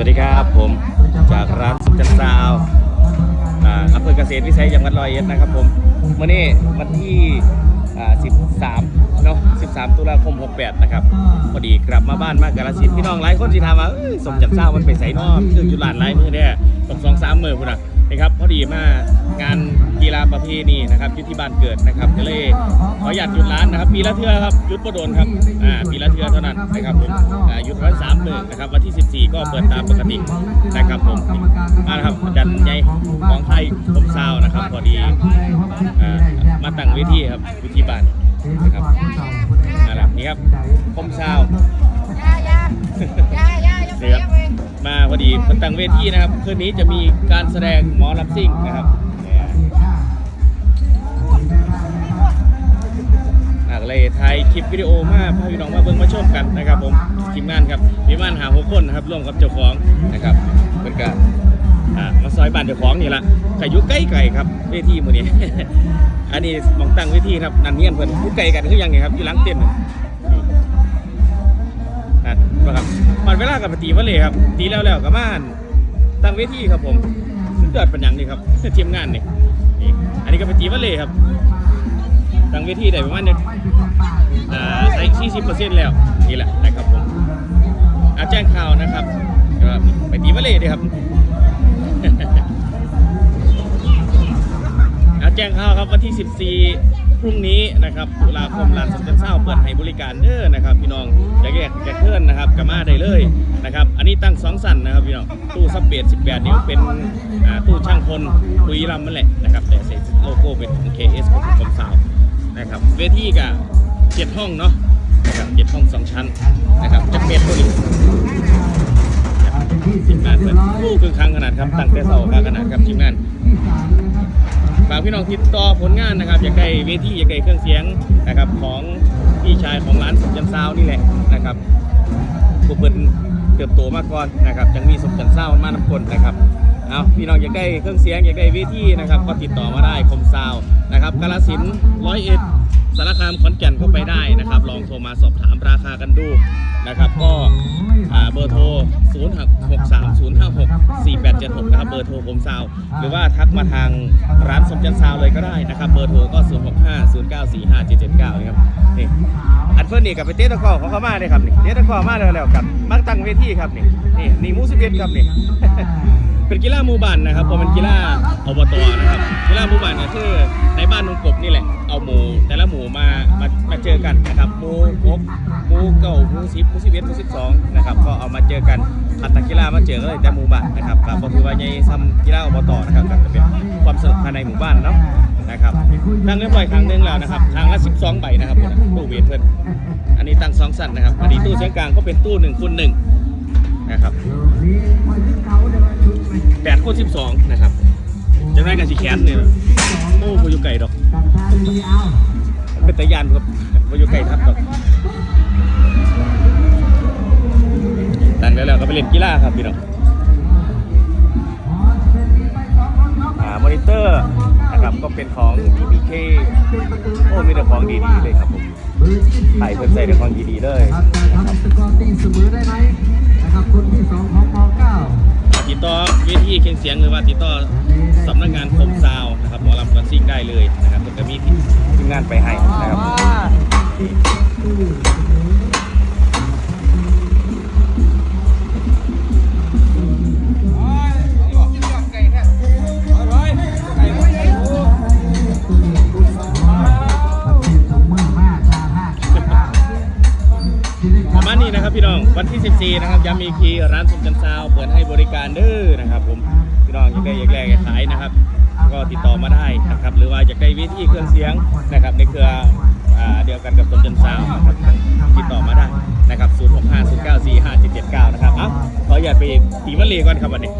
สวัสดีครับผมจากร้านสุจันทร์ซาวอ่าอำเภอเกษตรวิสัยจังหวัดร้อยเอ็ดนะครับผมวันนี้วันที่อ่า13 เนาะ 13 ตุลาคม 68 นะครับ พอดีกลับมาบ้านมากกาลสินพี่น้องหลายคนสิถามว่าสมจันทร์ซาวมันไปใส่นอกคืออยู่ร้าลายมือเนี่ยสองสองสามมือพุ่นน่ะ นะครับพอดีมางานกีฬาประเพณีนะครับอยู่ที่บ้านเกิดนะครับก็เลยขออยากหยุดร้านนะครับปีละเทื่อครับหยุดประโดนครับอ่าปีละเทื่อเท่านั้นนะครับผมอ่ายุดไว้สามหมือนะครับวันที่ 14 ก็เปิดตามปกตินะครับผมมานะครับอาจารย์ใหญ่ของไทยคมซาวน์นะครับพอดีอ่ามาตั้งเวทีครับเวิธีบ้านนะครับมาแล้วนี่ครับคมซาว พอดีเพิ่นตั้งเวทีนะครับ คืนนี้จะมีการแสดงหมอลำซิ่งนะครับเนี่ยอะก็เลยถ่ายคลิปวิดีโอมาพาพี่น้องมาเบิ่งมาชมกันนะครับ ผมทีมงานครับมีบ้านหาหกคนนะครับร่วมกับเจ้าของนะครับเพิ่นก็อ่ามาซอยบ้านเจ้าของนี่ละก็อยู่ใกล้ๆครับเวทีมือนี้อันนี้มองตั้งเวทีครับนันเฮียนเพิ่นอยู่ใกล้กันคือยังไงครับอยู่หลังเต็นท์ ปั่นว่าครับปัดเวลากับตีวะเลยครับ ตีแล้วแล้วกับบ้านตั้งเวทีครับผมสุดยอดเป็นอย่างนี้ครับทีมงานนี่นี่อันนี้ก็เป็นตีวะเลยครับ ตั้งเวทีได้ประมาณเนี่ยอ่าใส่สี่สิบเปอร์เซ็นต์แล้วนี่แหละนะครับผมอาแจ้งข่าวนะครับก็ไปตีวะเลยดีครับ แจ้งข่าวครับวันที่ 14 พรุ่งนี้นะครับตุลาคมลานสเด็จเศร้าเปิดให้บริการเด้อนะครับ พี่น้องอยากแยกอยากเคลื่อนนะครับกามาได้เลยนะครับ อันนี้ตั้งสองสันนะครับพี่น้องตู้ซับเบด18 นิ้วเป็นตู้ช่างคนคุยลำนั่นแหละนะครับแต่ใส่โลโก้เป็นของ KS ของคมสาวนะครับเวทีกับเจ็ดห้องเนาะนะครับเจ็ดห้องสองชั้นนะครับจักเมตรพวนี้ทีมงานเปิดตู้ครึ่งครั้งขนาดครับตั้งแต่เสาขนาดครับทีมงาน ฝากพี่น้องติดต่อผลงานนะครับอยากได้เวทีอยากได้เครื่องเสียงนะครับของพี่ชายของร้านสมจันทร์ซาวน์นี่แหละนะครับผู้เพิ่นเติบโตมาก่อนนะครับยังมีสมจันทร์ซาวน์มานำคนนะครับเอาพี่น้องอยากได้เครื่องเสียงอยากได้เวทีนะครับก็ติดต่อมาได้คมซาวนะครับกาลสินร้อยเอ็ด สารคามขอนแก่นก็ไปได้นะครับ ลองโทรมาสอบถามราคากันดูนะครับ ก็เบอร์โทร 0 6 3 0 5 6 4 8 7 6 นะครับ เบอร์โทรผมซาว หรือว่าทักมาทางร้านสมจันทร์ซาวเลยก็ได้นะครับ เบอร์โทรก็ 0 6 5 0 9 4 5 7 7 9 นะครับนี่อันเฟิร์นนี่กับไปเตะตะกร้อเขาเขามาเลยครับนี่เตะตะกร้อมาแล้วแล้วกับมักตั้งเวทีครับนี่นี่นี่มูสิบเอ็ดครับนี่เป็นกีฬาหมูบ้านนะครับเพราะมันกีฬาอบตนะครับกีฬาหมูบ้านก็คือในบ้านนงกบนี่แหละ เอาหมูแต่ละหมูมามามาเจอกันนะครับหมูหกหมูเก้าหมูสิบหมูสิบเอ็ดหมูสิบสองนะครับก็เอามาเจอกันพัฒนากีฬามาเจอกันเลยแต่หมู่บ้านนะครับก็ถือว่าใหญ่ซ้ำกีฬาอบตนะครับก็จะเป็นความสนุกภายในหมู่บ้านเนาะนะครับตั้งเรียบร้อยครั้งหนึ่งแล้วนะครับครั้งละ 12 ใบนะครับตู้เวทเพิ่นอันนี้ตั้งสองสั่นนะครับอันนี้ตู้เสียงกลางก็เป็นตู้หนึ่งคูณหนึ่งนะครับแปดคูณสิบสองนะครับจะได้กันสีแขนเนี่ยโอ้พอยู่ไก่ดอก เป็นตะยานครับพอยู่ไก่ทับดอกตั้งแล้วก็ไปเล่นกีฬาครับพี่น้องอ่ามอนิเตอร์นะครับก็เป็นของ PBK โอ้มีแต่ของดีๆเลยครับผมถ่ายเพิ่นใส่แต่ของดีๆเลยทำสกอร์ตีเสมอได้ไหมนะครับคนที่สองของมเก้าติดต่อเวทีเครื่องเสียงหรือว่าติดต่อ มีทีมงานไปให้นะครับประมาณนี้นะครับพี่น้องวันที่ 14 นะครับย้ำอีกทีร้านสมจันทร์ซาวเปิดให้บริการเด้อนะครับผมพี่น้องยากได้อยากแลกอยากขายนะครับ ก็ติดต่อมาได้นะครับ หรือว่าอยากได้วิธีเครื่องเสียงนะครับในเครืออเดียวกันกับสมจันซาวนะครับติดต่อมาได้นะครับ 0 6 5 0 9 4 5 7 7 9 นะครับ เอ้าขออย่าไปตีวันเลก่อนครับวันนี้